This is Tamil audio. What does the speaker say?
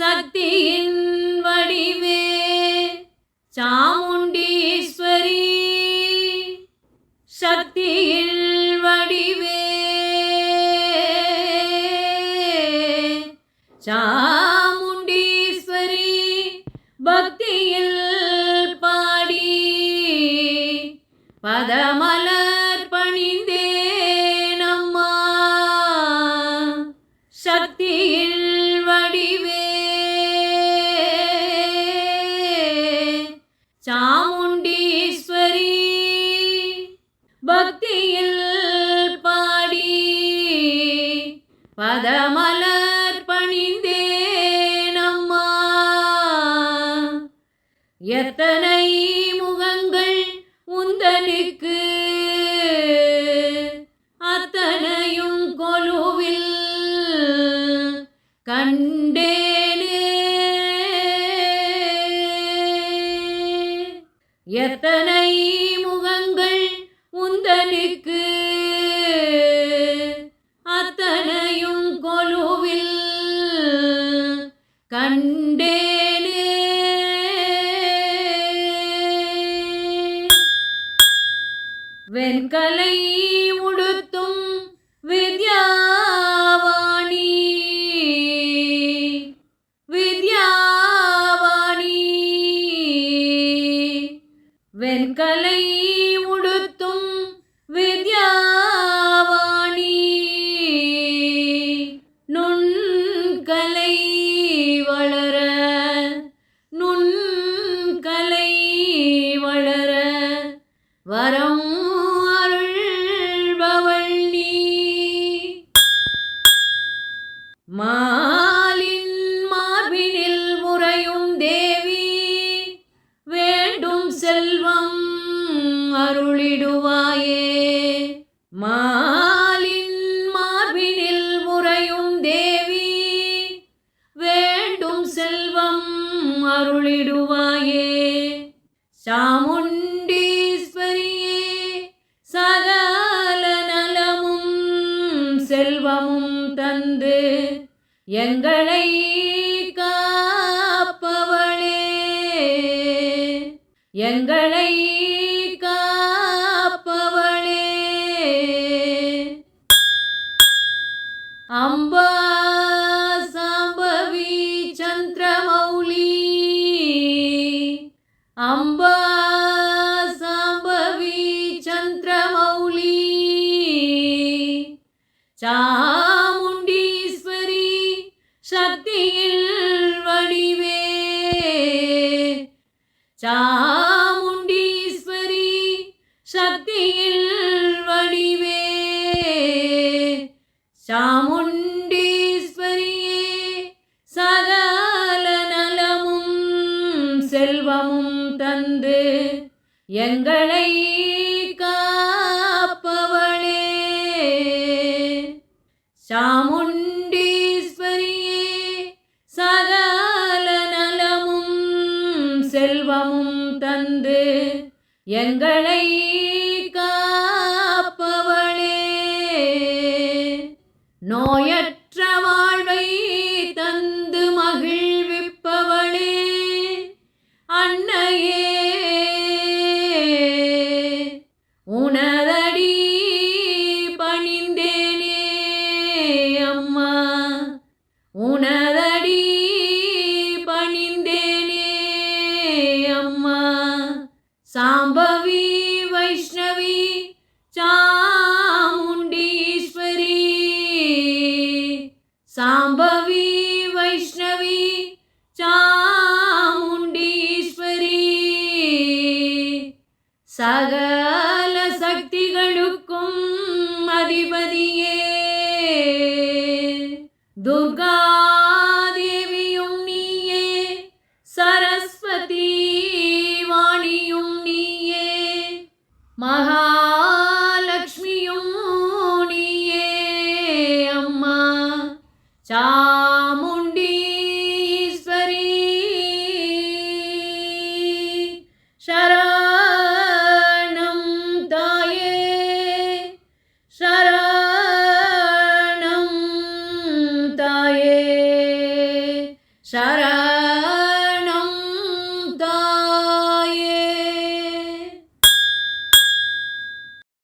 சக்தியின் வடிவே. சாமுண்டீஸ்வரி சக்தியில் வடிவே. சாமுண்டீஸ்வரி பக்தியில் பாடி. பதமலர் பணிந்தேனம்மா. சக்தி எத்தனை முகங்கள் உந்தனுக்கு? அத்தனையும் கொலுவில் கண்டேனே. எத்தனை முகங்கள் உந்தனுக்கு? அத்தனையும் கொலுவில் கண்டேனே. வெண்கலை உடுத்தும் செல்வம் அருளிடுவாயே. மாலின் மார்பினில் உறையும் தேவி வேண்டும் செல்வம் அருளிடுவாயே. சாமுண்டீஸ்வரியே சகல நலமும் செல்வமும் தந்து எங்களை எங்களை காப்பவளே. அம்பா சாம்பவி சந்திரமௌலி. அம்பா சாம்பவி சந்திரமௌலி. சாமுண்டீஸ்வரி சக்தியில் வடிவே. சா சாமுண்டீஸ்வரியே சகல நலமும் செல்வமும் தந்து எங்களை காப்பவளே. சாமுண்டீஸ்வரியே சகல நலமும் செல்வமும் தந்து எங்களை நோயற்ற சாம்பவி வைஷ்ணவி சாமுண்டீஸ்வரி சகல சரணம் தாயே சரணம்